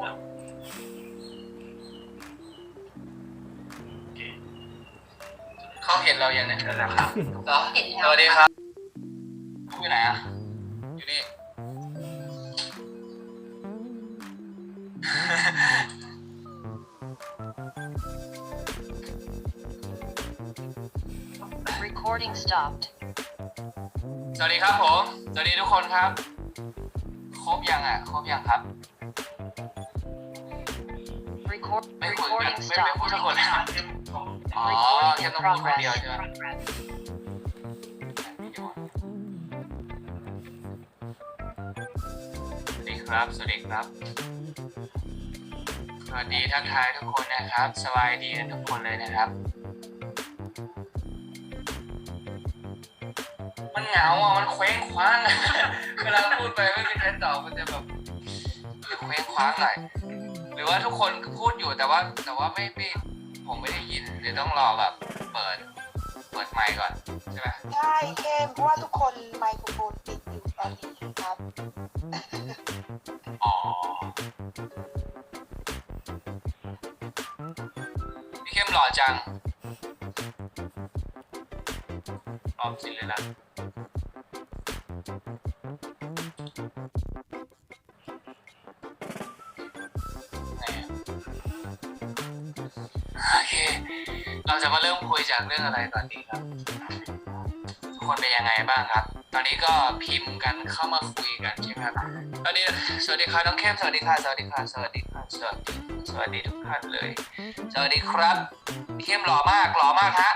เขาเห็นเราอย่างเนี้ยนั่นแหละครับเหรอเห็นสแล้ววัสดีครับอยู่ไหนอะ อยู่นี่ Recording stopped. สวัสดีครับผม สวัสดีทุกคนครับ ครบยังอะ ครบยังครับ Record ไม่คุยกัน recording ไม่ไม่พูด stopped. ทุกคนนะอ๋อ Recording แค่ต้องพูดคนเดียว progress. ใช่ไหม สวัสดีครับ สวัสดีครับ สวัสดีทักทายทุกคนนะครับ สบายดีกันทุกคนเลยนะครับ มันเหงาอะ มันเคว้งคว้างอะเวลาพูดไปไม่มีใครตอบมันจะแบบเคว้งคว้างหน่อย หรือว่าทุกคนพูด อยู่แต่ว่าแต่ว่าไม่ไม่ผมไม่ได้ยินเดี๋ยวต้องรอแบบเปิด เปิดไมค์ก่อนใช่ไหมใช่เข้มเพราะว่าทุกคนไมโครโฟนติดอยู่ตอนนี้ครับ อ๋อพี่เข้มหล่อจังปลอมสิเลยละ จากเรื่องอะไรก่อนดีครับ ทุกคนเป็นยังไงบ้างครับ ตอนนี้ก็พิมพ์กันเข้ามาคุยกันใช่ไหมครับ ตอนนี้สวัสดีค่ะน้องเข้มสวัสดีค่ะสวัสดีค่ะสวัสดีค่ะสวัสดีสวัสดีทุกท่านเลย สวัสดีครับพี่เข้มหล่อมากหล่อมากฮะ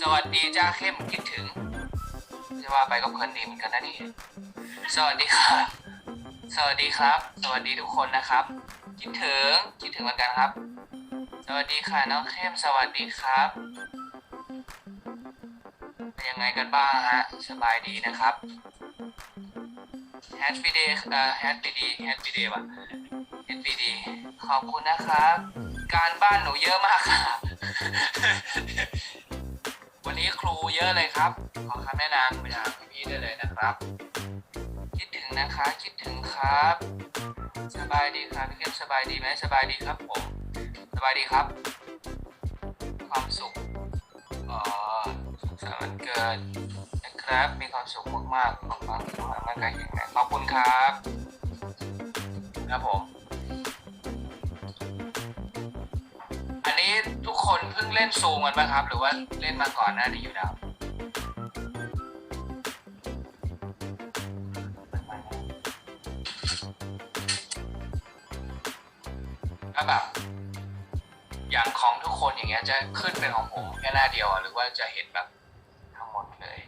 สวัสดีจ้าเข้มคิดถึงจะว่าไปก็เพลินดีเหมือนกันนะนี่ สวัสดีค่ะ สวัสดีครับ สวัสดีทุกคนนะครับ คิดถึงคิดถึงเหมือนกันครับ สวัสดีค่ะน้องเข้มสวัสดีครับเป็นยังไงกันบ้างฮะสบายดีนะครับแฮชพีเดย์เอ่อแฮชพีดีแฮชพีเดย์ว่ะแฮชพีดีขอบคุณนะครับ การบ้านหนูเยอะมากค่ะวันนี้ครูเยอะเลยครับ ขอคำแนะนำไปทางพี่ๆได้เลยนะครับ คิดถึงนะคะคิดถึงครับ สบายดีครับพี่เข้มสบายดีไหมสบายดีครับผม สบายดีครับ ความสุขอ๋อสุขสันต์วันเกิดนะครับ มีความสุขมากๆของความสุขมากร่างกายแข็งแรงขอบคุณครับครับผม อันนี้ทุกคนเพิ่งเล่นซูมกันไหมครับ หรือว่าเล่นมาก่อนหน้านี้อยู่แล้ว คนอย่างเงี้ยจะขึ้นเป็นของผมแค่หน้าเดียวอะหรือว่าจะเห็นแบบทั้งหมดเลย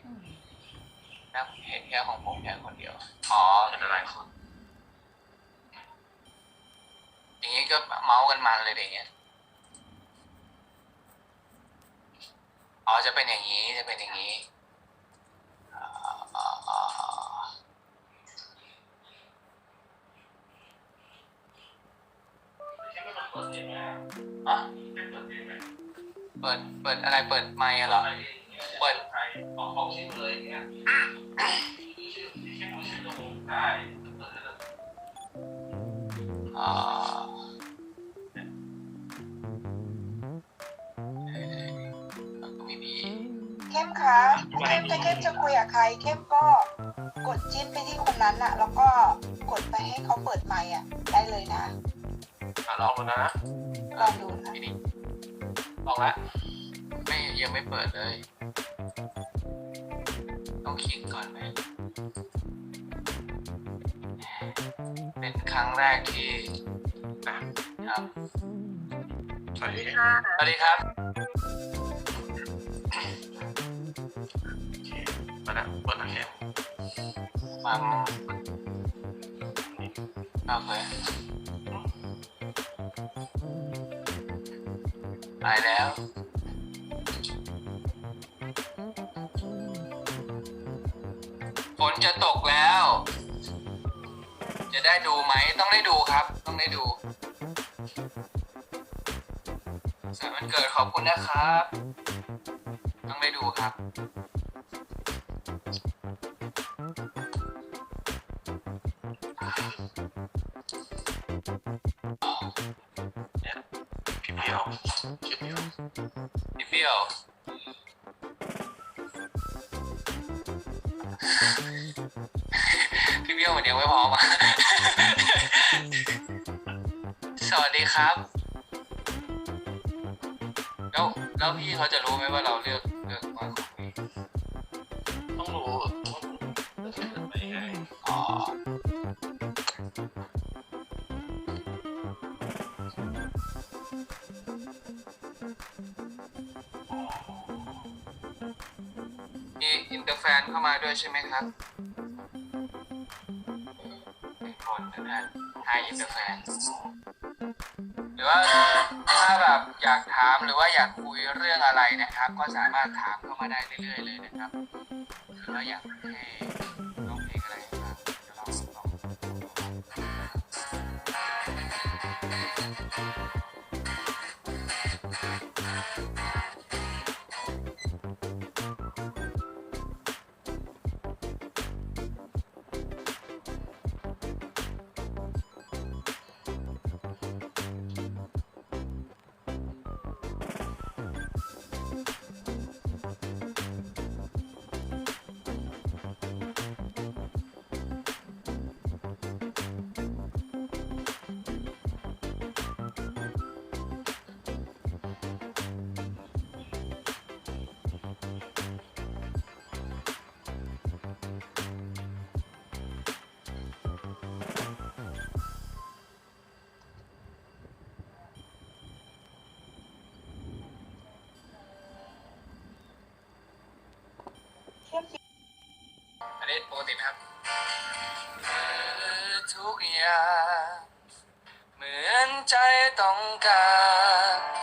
นะเห็นแค่ของผมแค่คนเดียว อ๋อเห็นหลายคน อย่างงี้ก็เมาส์กันมันเลยอย่างเงี้ย อ๋อจะเป็นอย่างนี้จะเป็นอย่างนี้อ่าอ่าอ่าอะ เปิด เปิดอะไร เปิดไมค์อะเหรอ เปิดของชื่อเลยเนี่ยชื่อชื่อชื่อระบบได้อ่าก็ไม่มีเข้มคะเข้มถ้าเข้มจะคุยกับใคร เข้มก็กดจิ้มไปที่คนนั้นอะแล้วก็กดไปให้เขาเปิดไมค์อะได้เลยนะอะลองดูนะลองดูนะ ยังไม่เปิดเลย ต้องคลิกก่อนไหม เป็นครั้งแรกที่อะครับสวัสดีสวัสดีครับมาแล้วเปิดนะแค่มาโอเคไปแล้ว นจะตกแล้ว จะได้ดูไหมต้องได้ดูครับ ต้องได้ดูสายวันเกิดขอบคุณนะครับ ต้องได้ดูครับพี่เปียวพี่เปียว บี้ยววันนี้ไม่พร้อมอะสวัสดีครับ แล้วแล้วพี่เขาจะรู้ไหมว่าเราเลือก ด้วยใช่ไหมครับเป็นคนนะท่านไฮอินเตอร์แฟนหรือว่าถ้าแบบอยากถามหรือว่าอยากคุยเรื่องอะไรนะครับ ก็สามารถถามเข้ามาได้เรื่อยๆเลยนะครับ คือเราอยากให้ กติไหมครับทุกอย่างเหมือนใจต้องการ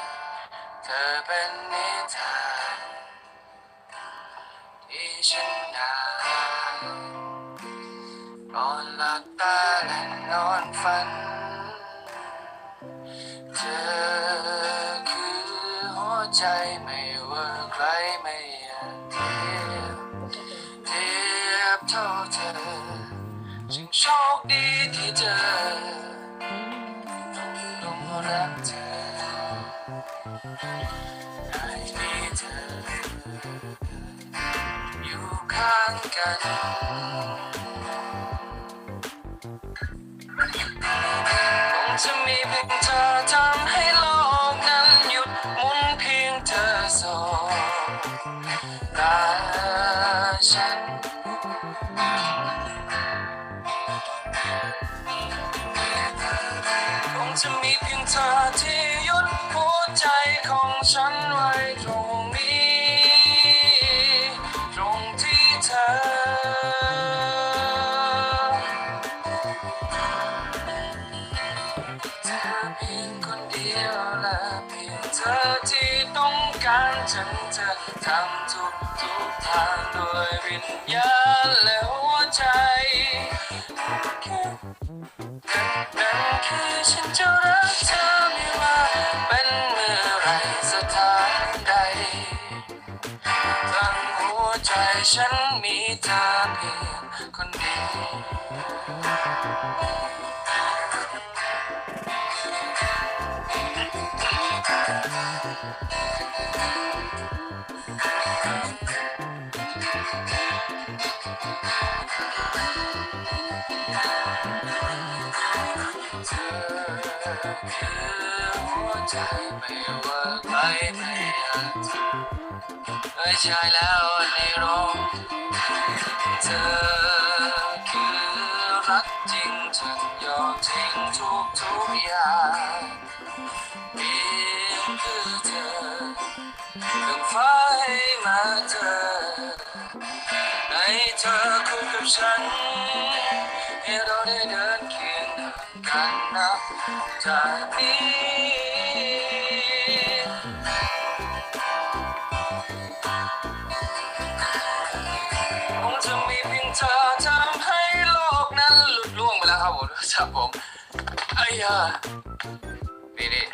ข้างกันคงจะมีเพียงเธอ ฉันจะทำทุกทุกทางด้วยวิญญาณและหัวใจนั่นคือฉันจะรักเธอไม่ว่าเป็นเมื่อไรสถานใดทั้งหัวใจฉันมีเธอเพียง คือหัวใจไม่ว่าใครไม่อาจจะเอ้ยใช่แล้วในร้องเธอคือรักจริงฉันยอมทิ้งทุกทุกอย่างเพียงคือเธอเรื่องฟ้าให้มาเจอให้เธอคู่กับฉันให้เราได้เดิน กันนะจากนี้คงจะมีเพียงเธอทำให้โลกนั้นหลุดล่วงไปแล้วครับผมครับผมไอ้ยานี่นี่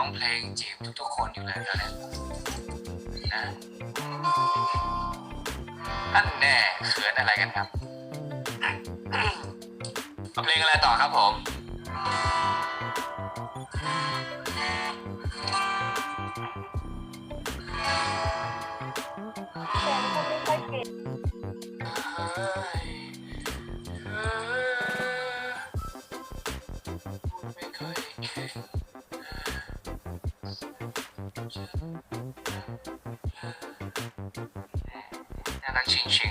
้องเพลงจีบทุกๆคนอยู่แล้วนะนะอันแน่เขินอะไรกันครับเอาเพลงอะไรต่อครับผม Chương.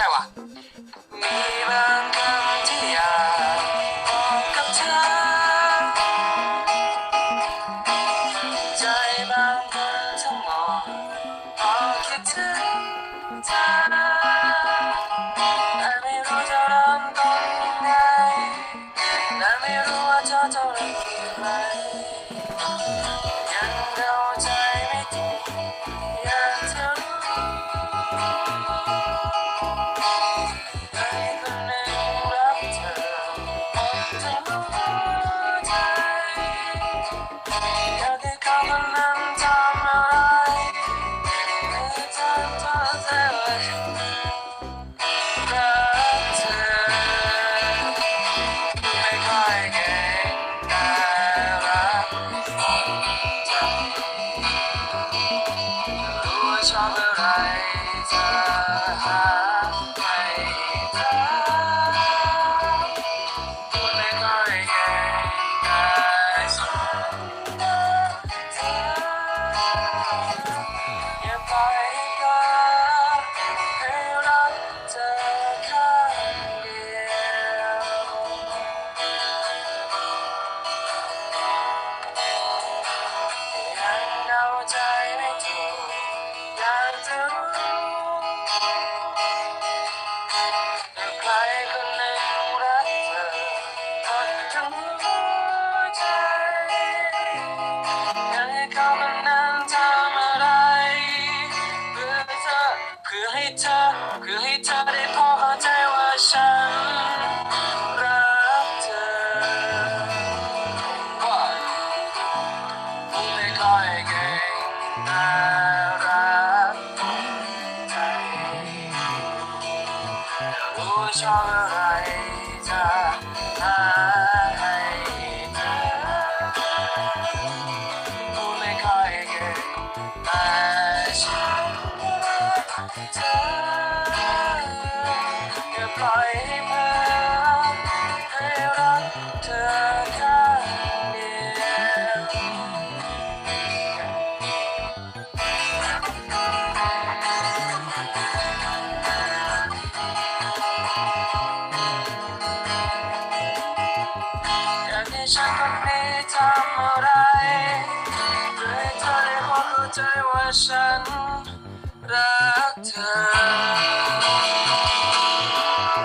ゃわ。 รักผู้ชอ ฉันคนนี้ทำอะไรเพื่อให้เธอได้ความรู้ใจว่าฉันรักเธอ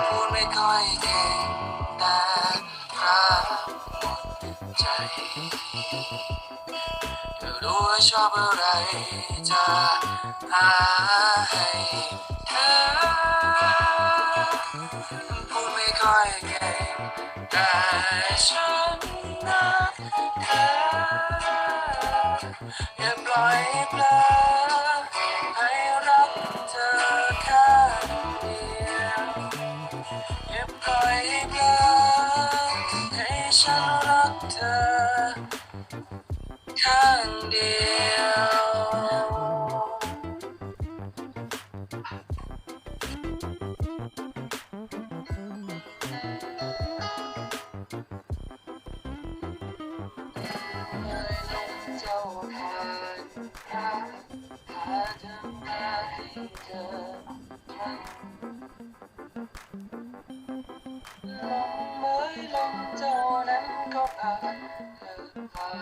พูดไม่ค่อยเก่งแต่รักหมดใจเธอรู้ว่าชอบอะไรจะหาให้เธอพูดไม่ค่อยเก่งแต่ฉัน รั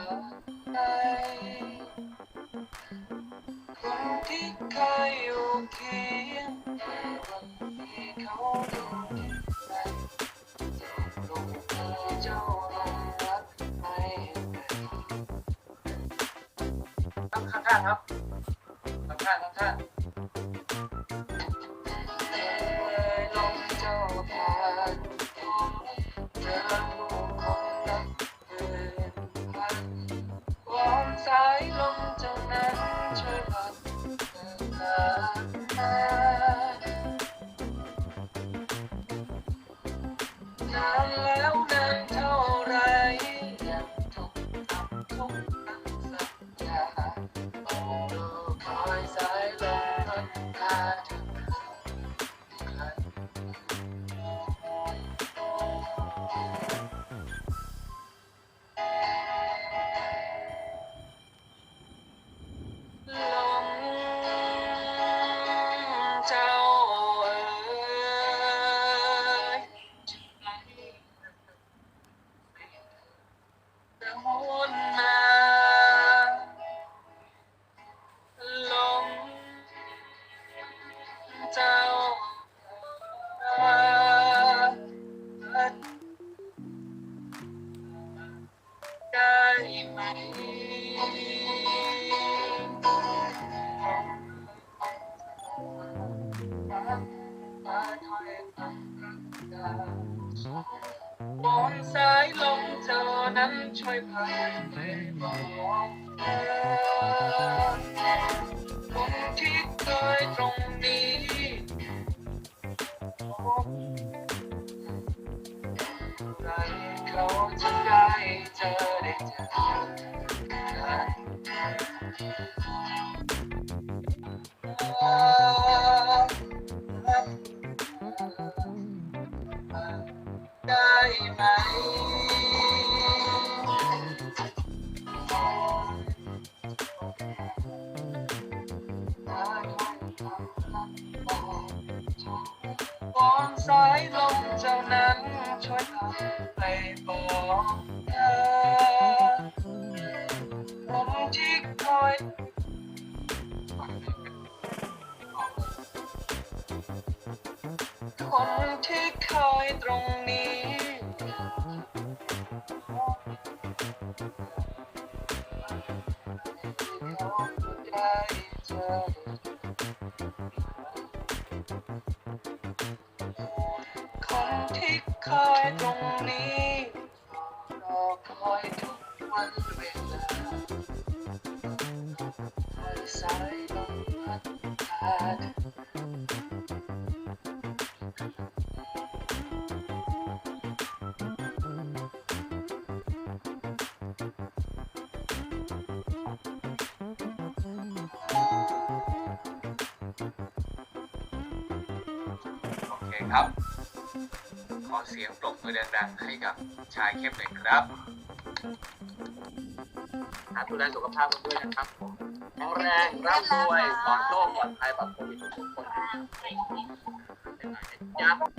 ผ่านไปคนที่เคยอยู่เคียงวันนี้เขาดูดีไปลงเธอเจ้างรักไม่เป็นข้างๆครับาน เขาจะได้เจอได้เจอ คนที่คอยตรงนี้ ได้เจอคนที่คอยตรงนี้รอคอยทุกวันเวลา คครับ ขอเสียงปรบมือดังๆให้กับชายเข้มหน่อยครับหาดูแลสุขภาพกันด้วยนะครับผมแข็งแรงร่ำรวยปลอดโรคปลอดภัยปลอดโควิดทุกคนเป็นหน่อยนะจ๊ะ